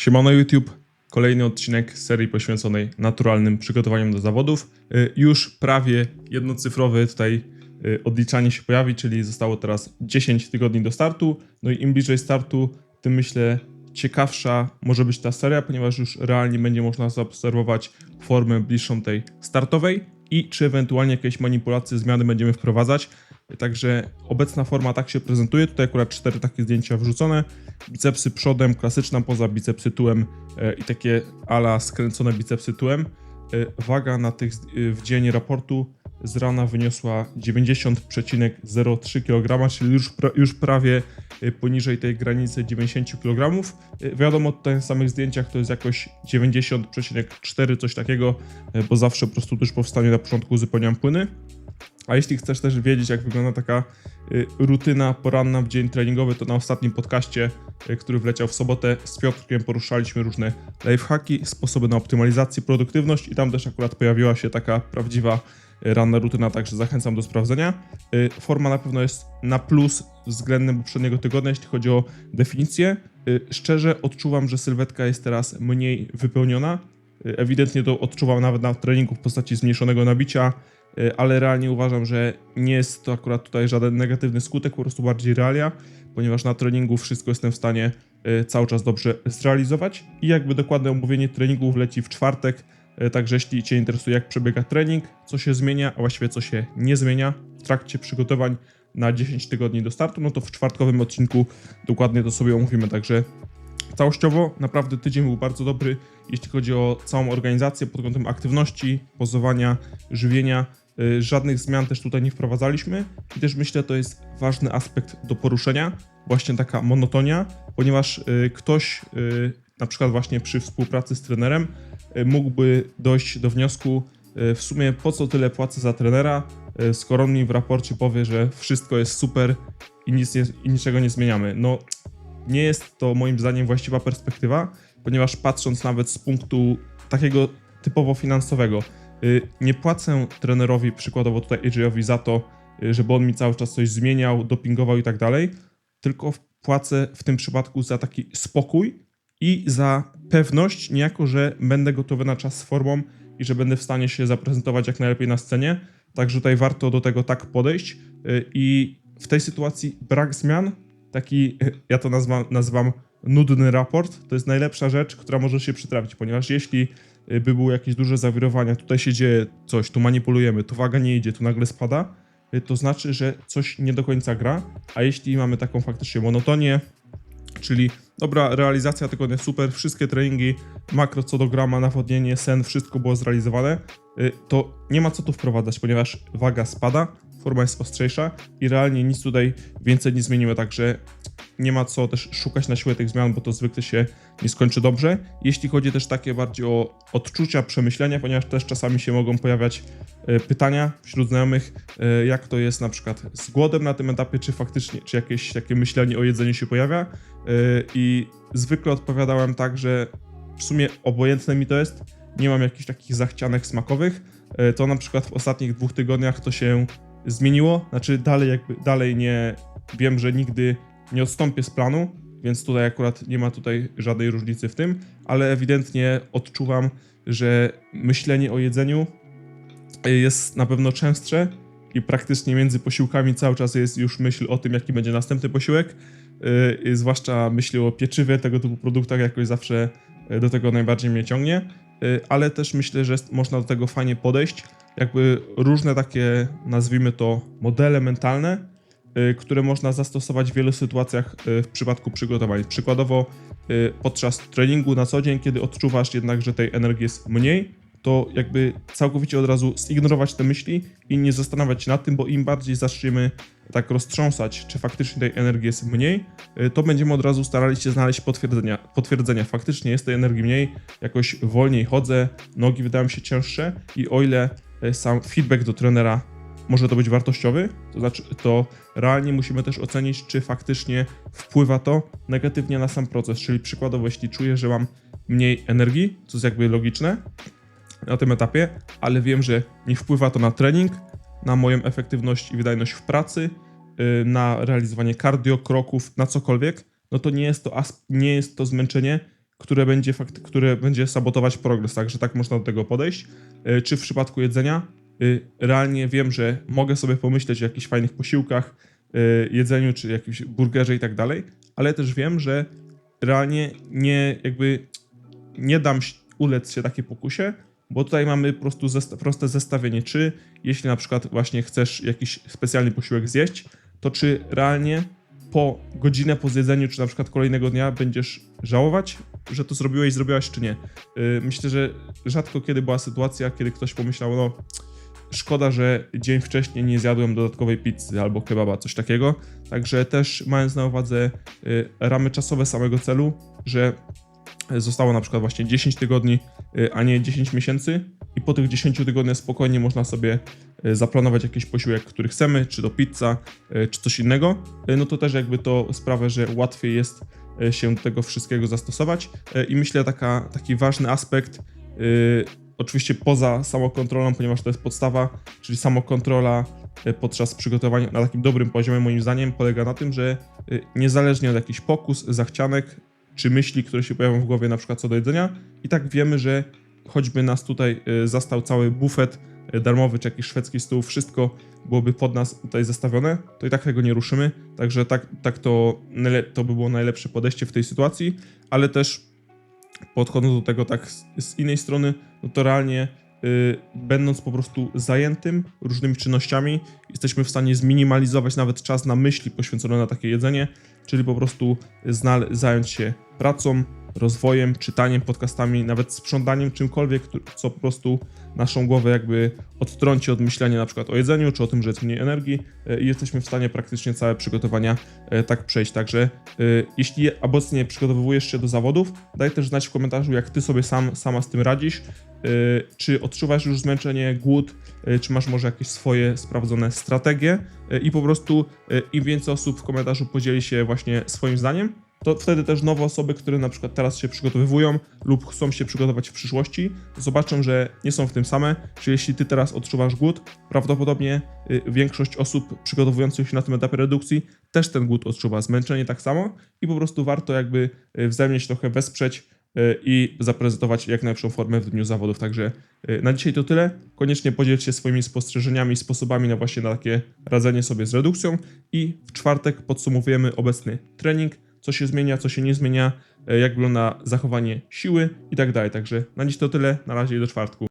Siemano YouTube, kolejny odcinek serii poświęconej naturalnym przygotowaniom do zawodów. Y, Już prawie jednocyfrowy tutaj y, odliczanie się pojawi, czyli zostało teraz 10 tygodni do startu. No i im bliżej startu, tym myślę ciekawsza może być ta seria, ponieważ już realnie będzie można zaobserwować formę bliższą tej startowej i czy ewentualnie jakieś manipulacje, zmiany będziemy wprowadzać. Także obecna forma tak się prezentuje. Tutaj akurat cztery takie zdjęcia wrzucone. Bicepsy przodem, klasyczna poza, bicepsy tyłem e, i takie ala skręcone bicepsy tyłem. E, Waga na tych e, w dzień raportu z rana wyniosła 90,03 kg, czyli już, pra, już prawie poniżej tej granicy 90 kg. Wiadomo, tutaj na samych zdjęciach to jest jakoś 90,4 coś takiego, bo zawsze po prostu tuż po wstaniu na początku uzupełniam płyny. A jeśli chcesz też wiedzieć, jak wygląda taka y, rutyna poranna w dzień treningowy, to na ostatnim podcaście, y, który wleciał w sobotę, z Piotrkiem poruszaliśmy różne lifehacki, sposoby na optymalizację, produktywność i tam też akurat pojawiła się taka prawdziwa y, ranna rutyna, także zachęcam do sprawdzenia. Forma na pewno jest na plus względem poprzedniego tygodnia, jeśli chodzi o definicję. Szczerze odczuwam, że sylwetka jest teraz mniej wypełniona. Ewidentnie to odczuwam nawet na treningu w postaci zmniejszonego nabicia, ale realnie uważam, że nie jest to akurat tutaj żaden negatywny skutek, po prostu bardziej realia, ponieważ na treningu wszystko jestem w stanie y, cały czas dobrze zrealizować i jakby dokładne omówienie treningów leci w czwartek, y, także jeśli Cię interesuje jak przebiega trening, co się zmienia, a właściwie co się nie zmienia w trakcie przygotowań na 10 tygodni do startu, no to w czwartkowym odcinku dokładnie to sobie omówimy, także Całościowo naprawdę tydzień był bardzo dobry, jeśli chodzi o całą organizację pod kątem aktywności, pozowania, żywienia. Y, Żadnych zmian też tutaj nie wprowadzaliśmy i też myślę, to jest ważny aspekt do poruszenia, właśnie taka monotonia, ponieważ y, ktoś y, na przykład właśnie przy współpracy z trenerem mógłby dojść do wniosku, w sumie po co tyle płacę za trenera, skoro on mi w raporcie powie, że wszystko jest super i, nic nie, i niczego nie zmieniamy. No nie jest to moim zdaniem właściwa perspektywa, ponieważ patrząc nawet z punktu takiego typowo finansowego, nie płacę trenerowi, przykładowo tutaj AJ-owi za to, y, żeby on mi cały czas coś zmieniał, dopingował i tak dalej, tylko płacę w tym przypadku za taki spokój i za pewność, niejako, że będę gotowy na czas z formą i że będę w stanie się zaprezentować jak najlepiej na scenie. Także tutaj warto do tego tak podejść y, i w tej sytuacji brak zmian taki, ja to nazwam, nazywam nudny raport, to jest najlepsza rzecz, która może się przytrafić, ponieważ jeśli y, by były jakieś duże zawirowania, tutaj się dzieje coś, tu manipulujemy, tu waga nie idzie, tu nagle spada, y, to znaczy, że coś nie do końca gra, a jeśli mamy taką faktycznie monotonię, czyli dobra, realizacja tygodnia super, wszystkie treningi, makro co do grama, nawodnienie, sen, wszystko było zrealizowane, y, to nie ma co tu wprowadzać, ponieważ waga spada, forma jest ostrzejsza i realnie nic tutaj więcej nie zmienimy, także nie ma co też szukać na siłę tych zmian, bo to zwykle się nie skończy dobrze. Jeśli chodzi też takie bardziej o odczucia, przemyślenia, ponieważ też czasami się mogą pojawiać e, pytania wśród znajomych, e, jak to jest na przykład z głodem na tym etapie, czy faktycznie, czy jakieś takie myślenie o jedzeniu się pojawia. E, I zwykle odpowiadałem tak, że w sumie obojętne mi to jest, nie mam jakichś takich zachcianek smakowych. To na przykład w ostatnich dwóch tygodniach to się zmieniło, znaczy dalej jakby, dalej nie, wiem, że nigdy nie odstąpię z planu, więc tutaj akurat nie ma tutaj żadnej różnicy w tym, ale ewidentnie odczuwam, że myślenie o jedzeniu jest na pewno częstsze i praktycznie między posiłkami cały czas jest już myśl o tym, jaki będzie następny posiłek, yy, zwłaszcza myśli o pieczywie, tego typu produktach jakoś zawsze yy, do tego najbardziej mnie ciągnie, yy, ale też myślę, że można do tego fajnie podejść, jakby różne takie, nazwijmy to, modele mentalne, które można zastosować w wielu sytuacjach y, w przypadku przygotowań. Przykładowo y, podczas treningu na co dzień, kiedy odczuwasz jednak, że tej energii jest mniej, to jakby całkowicie od razu zignorować te myśli i nie zastanawiać się nad tym, bo im bardziej zaczniemy tak roztrząsać, czy faktycznie tej energii jest mniej, y, to będziemy od razu starali się znaleźć potwierdzenia. Potwierdzenia, faktycznie jest tej energii mniej, jakoś wolniej chodzę, nogi wydają się cięższe i o ile y, sam feedback do trenera może to być wartościowy, to znaczy to realnie musimy też ocenić, czy faktycznie wpływa to negatywnie na sam proces, czyli przykładowo jeśli czuję, że mam mniej energii, co jest jakby logiczne na tym etapie, ale wiem, że nie wpływa to na trening, na moją efektywność i wydajność w pracy, yy, na realizowanie cardio, kroków, na cokolwiek, no to nie jest to, nie jest to zmęczenie, które będzie, fakt, które będzie sabotować progres, także tak można do tego podejść. E, Czy w przypadku jedzenia, y, realnie wiem, że mogę sobie pomyśleć o jakichś fajnych posiłkach, y, jedzeniu, czy jakimś burgerze i tak dalej, ale też wiem, że realnie nie jakby nie dam ulec się takiej pokusie, bo tutaj mamy po prostu zesta- proste zestawienie, czy jeśli na przykład właśnie chcesz jakiś specjalny posiłek zjeść, to czy realnie po godzinę po zjedzeniu, czy na przykład kolejnego dnia będziesz żałować, że to zrobiłeś, zrobiłaś, czy nie. Yy, Myślę, że rzadko kiedy była sytuacja, kiedy ktoś pomyślał, no szkoda, że dzień wcześniej nie zjadłem dodatkowej pizzy albo kebaba, coś takiego. Także też mając na uwadze y, ramy czasowe samego celu, że zostało na przykład właśnie 10 tygodni, y, a nie 10 miesięcy i po tych 10 tygodniach spokojnie można sobie y, zaplanować jakiś posiłek, który chcemy, czy to pizza, czy coś innego, no to też jakby to sprawia, że łatwiej jest się do tego wszystkiego zastosować i myślę taka, taki ważny aspekt, oczywiście poza samokontrolą, ponieważ to jest podstawa, czyli samokontrola y, podczas przygotowania na takim dobrym poziomie moim zdaniem polega na tym, że y, niezależnie od jakichś pokus, zachcianek, czy myśli, które się pojawią w głowie, na przykład co do jedzenia, i tak wiemy, że choćby nas tutaj y, zastał cały bufet darmowy, czy jakiś szwedzki stół, wszystko byłoby pod nas tutaj zestawione, to i tak tego nie ruszymy. Także tak, tak to, to by było najlepsze podejście w tej sytuacji, ale też podchodząc do tego tak z, z innej strony, no to realnie y, będąc po prostu zajętym różnymi czynnościami, jesteśmy w stanie zminimalizować nawet czas na myśli poświęcone na takie jedzenie, czyli po prostu zająć się pracą, rozwojem, czytaniem, podcastami, nawet sprzątaniem, czymkolwiek, co po prostu naszą głowę jakby odtrąci od myślenia na przykład o jedzeniu, czy o tym, że jest mniej energii e, i jesteśmy w stanie praktycznie całe przygotowania e, tak przejść. Także e, jeśli obecnie przygotowujesz się do zawodów, daj też znać w komentarzu, jak ty sobie sam, sama z tym radzisz. Czy odczuwasz już zmęczenie, głód, czy masz może jakieś swoje sprawdzone strategie i po prostu im więcej osób w komentarzu podzieli się właśnie swoim zdaniem, to wtedy też nowe osoby, które na przykład teraz się przygotowywują lub chcą się przygotować w przyszłości, zobaczą, że nie są w tym same, czyli jeśli ty teraz odczuwasz głód, prawdopodobnie y, większość osób przygotowujących się na tym etapie redukcji też ten głód odczuwa, zmęczenie tak samo i po prostu warto jakby y, wzajemnie się trochę wesprzeć y, i zaprezentować jak najlepszą formę w dniu zawodów. Także na dzisiaj to tyle. Koniecznie podzielcie się swoimi spostrzeżeniami, sposobami na właśnie na takie radzenie sobie z redukcją i w czwartek podsumowujemy obecny trening, co się zmienia, co się nie zmienia, e, jak wygląda zachowanie siły i tak dalej. Także na dziś to tyle, na razie i do czwartku.